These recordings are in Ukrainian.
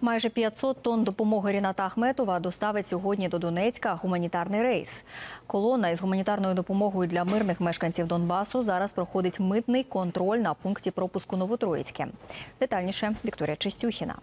Майже 500 тонн допомоги Ріната Ахметова доставить сьогодні до Донецька гуманітарний рейс. Колона із гуманітарною допомогою для мирних мешканців Донбасу зараз проходить митний контроль на пункті пропуску Новотроїцьке. Детальніше Вікторія Чистюхіна.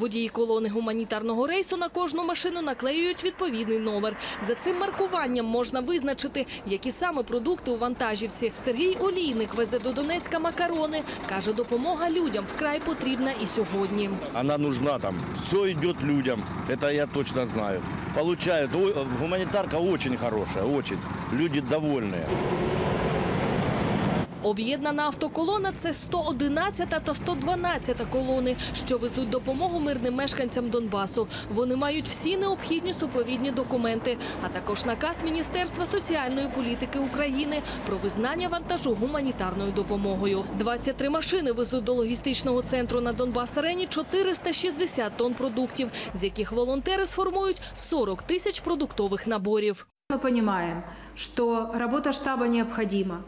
Водії колони гуманітарного рейсу на кожну машину наклеюють відповідний номер. За цим маркуванням можна визначити, які саме продукти у вантажівці. Сергій Олійник везе до Донецька макарони. Каже, допомога людям вкрай потрібна і сьогодні. Она нужна там. Все идет людям. Это я точно знаю. Получают. О, Гуманитарка очень хорошая, очень. Люди довольные. Об'єднана автоколона – це 111 та 112 колони, що везуть допомогу мирним мешканцям Донбасу. Вони мають всі необхідні супровідні документи, а також наказ Міністерства соціальної політики України про визнання вантажу гуманітарною допомогою. 23 машини везуть до логістичного центру на Донбас-арені 460 тонн продуктів, з яких волонтери сформують 40 тисяч продуктових наборів. Мы понимаем, что работа штаба необходима,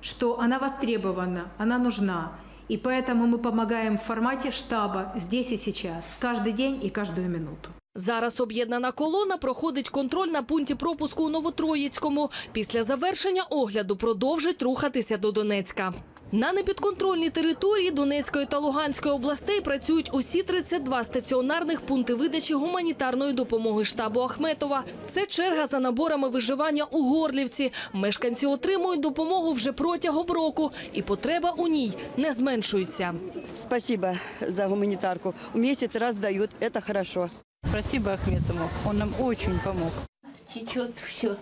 что она востребована, она нужна. И поэтому мы помогаем в формате штаба здесь и сейчас, каждый день и каждую минуту. Зараз об'єднана колона проходить контроль на пункті пропуску у Новотроїцькому. Після завершення огляду продовжить рухатися до Донецька. На непідконтрольній території Донецької та Луганської областей працюють усі 32 стаціонарних пункти видачі гуманітарної допомоги штабу Ахметова. Це черга за наборами виживання у Горлівці. Мешканці отримують допомогу вже протягом року, і потреба у ній не зменшується. Спасибо за гуманитарку. В месяц раз дают, это хорошо. Спасибо Ахметову, он нам очень помог. течет все.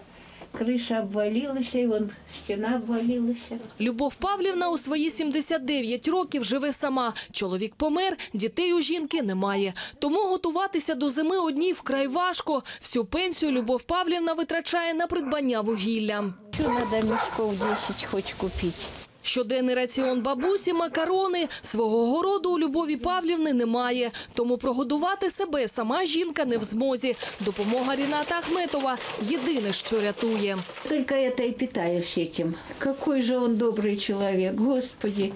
Крыша обвалилася, і вон стіна обвалилася. Любов Павлівна у свої 79 років живе сама. Чоловік помер, дітей у жінки немає. Тому готуватися до зими одній вкрай важко. Всю пенсію Любов Павлівна витрачає на придбання вугілля. Що треба мішков 10 хоч купить? Щоденний раціон бабусі – макарони. Свого городу у Любові Павлівни немає. Тому прогодувати себе сама жінка не в змозі. Допомога Ріната Ахметова – єдине, що рятує. Только это и питаюсь этим. Какой же он добрый человек, Господи.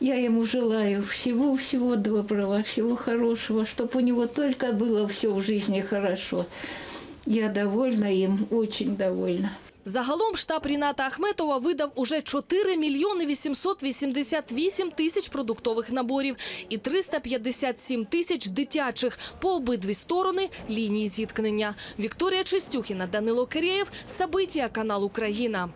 Я ему желаю всего-всего доброго, всего хорошего, чтобы у него только было все в жизни хорошо. Я довольна їм, очень довольна. Загалом штаб Ріната Ахметова видав уже 4 мільйони 888 тисяч продуктових наборів і 357 тисяч дитячих по обидві сторони лінії зіткнення. Вікторія Чистюхіна, Данило Кирєєв, Сабитія, канал Україна.